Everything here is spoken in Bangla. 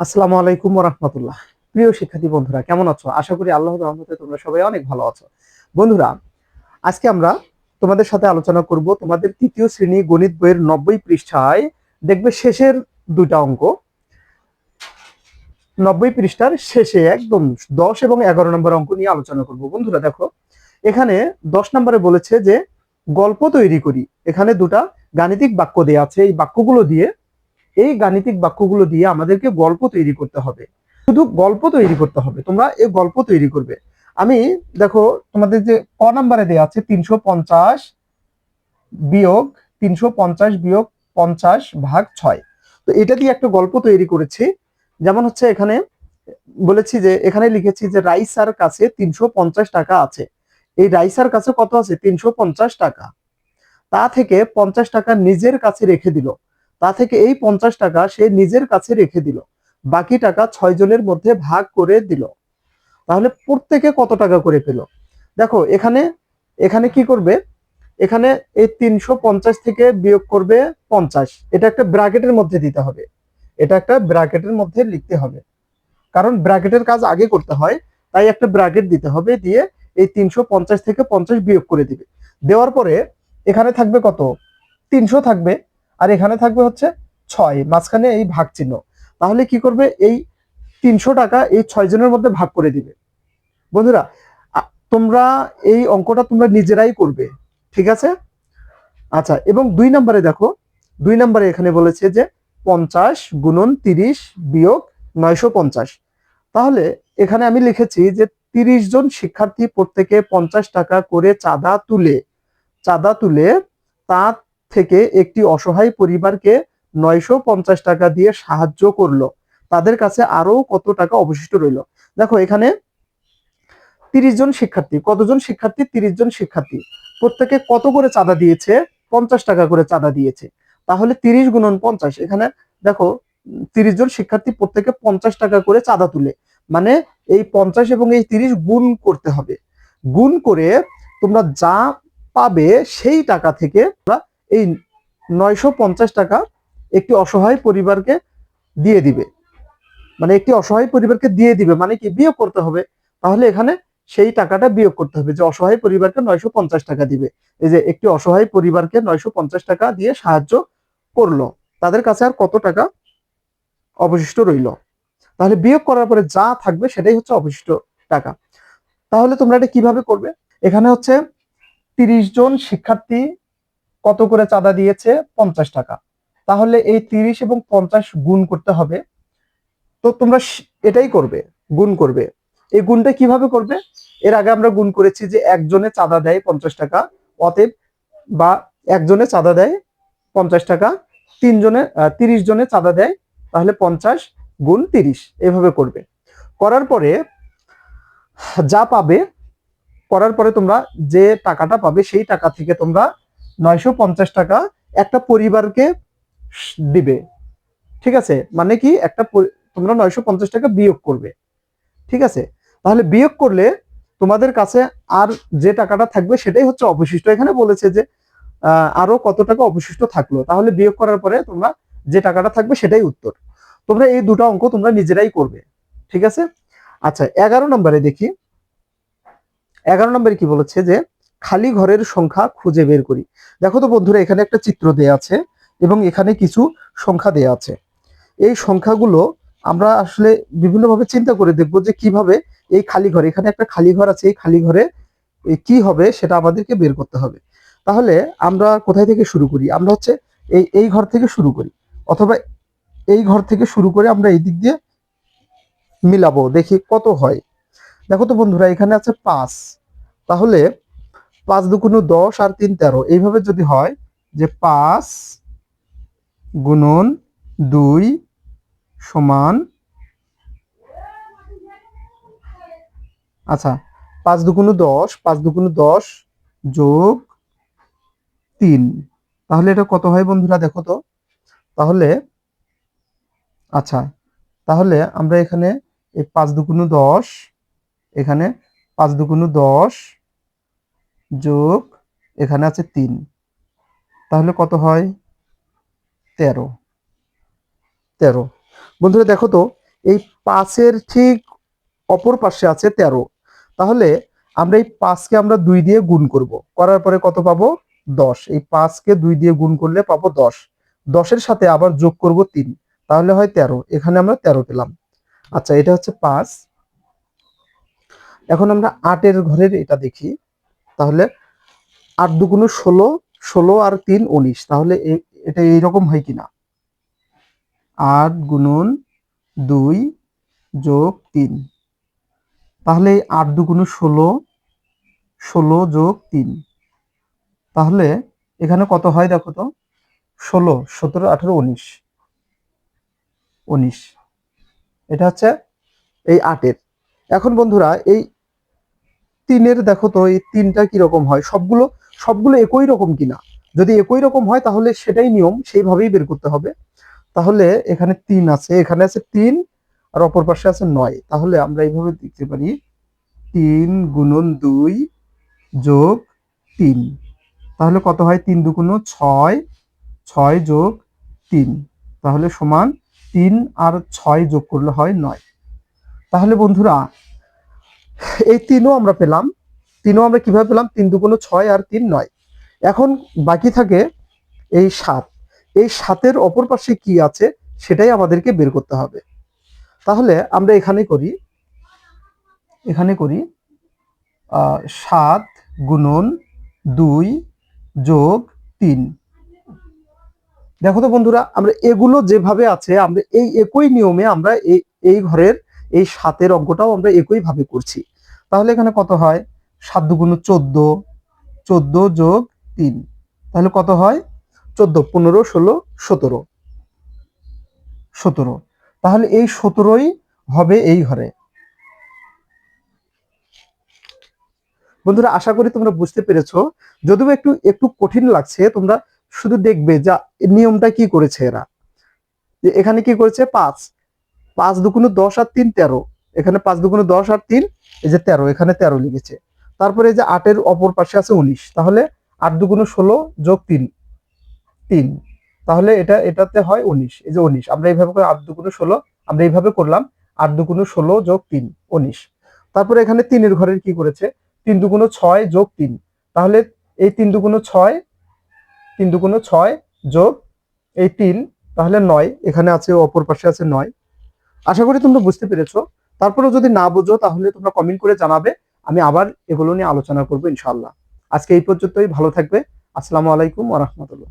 আসসালামু আলাইকুম রহমতুল্লাহ প্রিয় শিক্ষার্থী বন্ধুরা, কেমন আছো? আশা করি আল্লাহর রহমতে তোমরা সবাই অনেক ভালো আছো। বন্ধুরা, আজকে আমরা তোমাদের সাথে আলোচনা করব তোমাদের তৃতীয় শ্রেণি গণিত বইয়ের নব্বই পৃষ্ঠায়। দেখবে শেষের দুইটা অঙ্ক। নব্বই পৃষ্ঠার শেষে একদম দশ এবং এগারো নম্বর অঙ্ক নিয়ে আলোচনা করব। বন্ধুরা, দেখো, এখানে দশ নম্বরে বলেছে যে গল্প তৈরি করি। এখানে দুটা গাণিতিক বাক্য দেয়া আছে। এই বাক্যগুলো দিয়ে এই গাণিতিক বাক্যগুলো দিয়ে আমাদেরকে গল্প তৈরি করতে হবে। শুধু গল্প তৈরি করতে হবে, তোমরা এই গল্প তৈরি করবে। আমি দেখো, তোমাদের যে ক নাম্বারে দেওয়া আছে, তিনশো পঞ্চাশ বিয়োগ তিনশো পঞ্চাশ বিয়োগ পঞ্চাশ ভাগ ছয়। তো এটা দিয়ে একটা গল্প তৈরি করেছি। যেমন হচ্ছে এখানে বলেছি যে, এখানে লিখেছি যে, রাইসার কাছে তিনশো পঞ্চাশ টাকা আছে। এই রাইসার কাছে কত আছে? তিনশো পঞ্চাশ টাকা। তা থেকে পঞ্চাশ টাকা নিজের কাছে রেখে দিল। তা থেকে এই পঞ্চাশ টাকা সে নিজের কাছে রেখে দিল। বাকি টাকা ছয় জনের মধ্যে ভাগ করে দিল। তাহলে প্রত্যেকে কত টাকা করে পেল? দেখো, এখানে এখানে কি করবে? এখানে এই তিনশো পঞ্চাশ থেকে বিয়োগ করবে পঞ্চাশ। এটা একটা ব্র্যাকেটের মধ্যে দিতে হবে। এটা একটা ব্র্যাকেটের মধ্যে লিখতে হবে। কারণ ব্র্যাকেটের কাজ আগে করতে হয়, তাই একটা ব্র্যাকেট দিতে হবে দিয়ে এই তিনশো পঞ্চাশ থেকে পঞ্চাশ বিয়োগ করে দিবে। দেওয়ার পরে এখানে থাকবে কত? তিনশো থাকবে। আর এখানে থাকবে হচ্ছে ছয়, মাঝখানে এই ভাগ চিহ্ন তাহলে কি করবে? এই তিনশো টাকা এই ছয় জনের মধ্যে ভাগ করে দিবে। বন্ধুরা তোমরা এই অঙ্কটা তোমরা নিজেরাই করবে, ঠিক আছে? আচ্ছা এবং দুই নম্বরে দেখো, দুই নম্বরে এখানে বলেছে যে পঞ্চাশ গুণন তিরিশ বিয়োগ নয়শো পঞ্চাশ। তাহলে এখানে আমি লিখেছি যে তিরিশ জন শিক্ষার্থী প্রত্যেকে পঞ্চাশ টাকা করে চাঁদা তুলে চাঁদা তুলে তা থেকে একটি অসহায় পরিবারকে নয়শো পঞ্চাশ টাকা দিয়ে সাহায্য করল। তাদের কাছে আরও কত টাকা অবশিষ্ট রইল? দেখো, এখানে তিরিশ জন শিক্ষার্থী। কতজন শিক্ষার্থী? তিরিশ জন শিক্ষার্থী। প্রত্যেকে কত করে চাঁদা দিয়েছে? পঞ্চাশ টাকা করে চাঁদা দিয়েছে। তাহলে তিরিশ গুণন পঞ্চাশ, এখানে দেখো, তিরিশ জন শিক্ষার্থী প্রত্যেকে পঞ্চাশ টাকা করে চাঁদা তুলে। মানে এই পঞ্চাশ এবং এই তিরিশ গুণ করতে হবে। গুণ করে তোমরা যা পাবে সেই টাকা থেকে তোমরা এই নয়শো পঞ্চাশ টাকা একটি অসহায় পরিবারকে দিয়ে দিবে। মানে একটি অসহায় পরিবারকে দিয়ে দিবে মানে কি? বিয়োগ করতে হবে। তাহলে এখানে সেই টাকাটা বিয়োগ করতে হবে যে অসহায় পরিবারকে নয়শো পঞ্চাশ টাকা দিবে। এই যে একটি অসহায় পরিবারকে নয়শো পঞ্চাশ টাকা দিয়ে সাহায্য করল। তাদের কাছে আর কত টাকা অবশিষ্ট রইল? তাহলে বিয়োগ করার পরে যা থাকবে সেটাই হচ্ছে অবশিষ্ট টাকা। তাহলে তোমরা এটা কীভাবে করবে? এখানে হচ্ছে তিরিশ জন শিক্ষার্থী কত করে চাঁদা দিয়েছে? পঞ্চাশ টাকা। তাহলে এই তিরিশ এবং পঞ্চাশ গুণ করতে হবে। তো তোমরা এটাই করবে, গুণ করবে। এই গুণটা কীভাবে করবে? এর আগে আমরা গুণ করেছি যে একজনে চাঁদা দেয় পঞ্চাশ টাকা, অতএব বা একজনে চাঁদা দেয় পঞ্চাশ টাকা, তিনজনে তিরিশ জনে চাঁদা দেয়, তাহলে পঞ্চাশ গুণ তিরিশ। এভাবে করবে। করার পরে যা পাবে, করার পরে তোমরা যে টাকাটা পাবে, সেই টাকা থেকে তোমরা নয়শো পঞ্চাশ টাকা একটা পরিবারকে দিবে। ঠিক আছে? মানে কি? একটা তোমরা নয়শো পঞ্চাশ টাকা বিয়োগ করবে। ঠিক আছে? তাহলে বিয়োগ করলে তোমাদের কাছে আর যে টাকাটা থাকবে সেটাই হচ্ছে অবশিষ্ট। এখানে বলেছে যে আরও কত টাকা অবশিষ্ট থাকল। তাহলে বিয়োগ করার পরে তোমরা যে টাকাটা থাকবে সেটাই উত্তর। তোমরা এই দুটো অঙ্ক তোমরা নিজেরাই করবে। ঠিক আছে? আচ্ছা এগারো নম্বরে দেখি। এগারো নম্বরে কি বলেছে যে খালি ঘরের সংখ্যা খুঁজে বের করি। দেখো তো বন্ধুরা, এখানে একটা চিত্র দেয়া আছে এবং এখানে কিছু সংখ্যা দেয়া আছে। এই সংখ্যাগুলো আমরা আসলে বিভিন্নভাবে চিন্তা করে দেখব যে কীভাবে এই খালি ঘর, এখানে একটা খালি ঘর আছে, এই খালি ঘরে কি হবে সেটা আমাদেরকে বের করতে হবে। তাহলে আমরা কোথায় থেকে শুরু করি? আমরা হচ্ছে এই এই ঘর থেকে শুরু করি। অথবা এই ঘর থেকে শুরু করে আমরা এই দিক দিয়ে মিলাবো, দেখি কত হয়। দেখো তো বন্ধুরা, এখানে আছে পাঁচ। তাহলে পাঁচ দুগুণ দশ আর তিন তেরো। এইভাবে যদি হয় যে পাঁচ গুণন দুই সমান আচ্ছা পাঁচ দুগুণ দশ, পাঁচ দুগুণ দশ যোগ তিন। তাহলে এটা কত হয় বন্ধুরা দেখো তো? তাহলে আচ্ছা তাহলে আমরা এখানে এই পাঁচ দুগুণ দশ, এখানে পাঁচ দুগুণ দশ যোগ এখানে আছে তিন। তাহলে কত হয়? তেরো। তেরো। বন্ধুরা দেখো তো, এই পাঁচের ঠিক অপর পাশে আছে তেরো। তাহলে আমরা এই পাঁচকে আমরা দুই দিয়ে গুণ করব। করার পরে কত পাবো? দশ। এই পাঁচকে দুই দিয়ে গুণ করলে পাবো দশ। দশের সাথে আবার যোগ করব তিন। তাহলে হয় তেরো। এখানে আমরা তেরো পেলাম। আচ্ছা এটা হচ্ছে পাঁচ। এখন আমরা আটের ঘরের এটা দেখি। তাহলে আট দুগুণ ষোলো ষোলো আর তিন উনিশ, তাহলে এটা এইরকম হয় কিনা? আট গুণন দুই যোগ তিন, তাহলে এই আট দুগুণ ষোলো ষোলো যোগ তিন, তাহলে এখানে কত হয় দেখো তো? ষোলো, সতেরো, আঠেরো, উনিশ উনিশ, এটা হচ্ছে এই আটের। এখন বন্ধুরা, এই তিনের, দেখো তো, এই তিনটা কীরকম হয়? সবগুলো সবগুলো একই রকম কিনা? যদি একই রকম হয়, তাহলে সেটাই নিয়ম, সেইভাবেই বের করতে হবে। তাহলে এখানে তিন আছে, এখানে আছে তিন, আর অপর পাশে আছে নয়। তাহলে আমরা এইভাবে দেখতে পারি, তিন গুণন দুই যোগ তিন। তাহলে কত হয়? তিন দুগুণ ছয় ছয় যোগ তিন। তাহলে সমান তিন আর ছয় যোগ করলে হয় নয়। তাহলে বন্ধুরা এই তিনও আমরা পেলাম। তিনও আমরা কীভাবে পেলাম? তিন দুগুণ ছয় আর তিন নয়। এখন বাকি থাকে এই সাত। এই সাতের অপর পাশে কি আছে সেটাই আমাদেরকে বের করতে হবে। তাহলে আমরা এখানে করি। এখানে করি সাত গুণন দুই যোগ তিন। দেখো তো বন্ধুরা, আমরা এগুলো যেভাবে আছে, আমরা এই একই নিয়মে আমরা এই এই ঘরের এই সাতের অঙ্কটাও আমরা একই ভাবে করছি। তাহলে এখানে কত হয়? সাত দুগুণ চোদ্দ চোদ্দ যোগ তিন। তাহলে কত হয়? চোদ্দ, পনেরো, ষোলো, সতেরো। সতেরো। তাহলে এই সতেরোই হবে এই ঘরে বন্ধুরা, আশা করি তোমরা বুঝতে পেরেছ। যদিও একটু একটু কঠিন লাগছে, তোমরা শুধু দেখবে যা নিয়মটা কি করেছে এরা। এখানে কি করেছে? পাঁচ। পাঁচ দুগুণ দশ আর তিন তেরো। এখানে পাঁচ দুগুণ দশ আর তিন, এই যে তেরো, এখানে তেরো লিখেছে। তারপরে এই যে আটের অপর পাশে আছে উনিশ। তাহলে আট দুগুণ ষোলো যোগ তিন তিন। তাহলে এটা, এটাতে হয় উনিশ, এই যে উনিশ। আমরা এইভাবে করে আট দুগুণ ষোলো, আমরা এইভাবে করলাম, আট দুগুণ ষোলো যোগ তিন, উনিশ। তারপরে এখানে তিনের ঘরের কি করেছে? তিন দুগুণ ছয় যোগ তিন। তাহলে এই তিন দুগুণ ছয়, তিন দুগুণ ছয় যোগ এই তিন, তাহলে নয়। এখানে আছে, অপর পাশে আছে নয়। আশা করি তোমরা বুঝতে পেরেছ। তারপরেও যদি না বুঝো, তাহলে তোমরা কমেন্ট করে জানাবে। আমি আবার এগুলো নিয়ে আলোচনা করব ইনশাল্লাহ আজকে এই পর্যন্তই, ভালো থাকবে। আসসালামু আলাইকুম ওয়া রাহমাতুল্লাহ।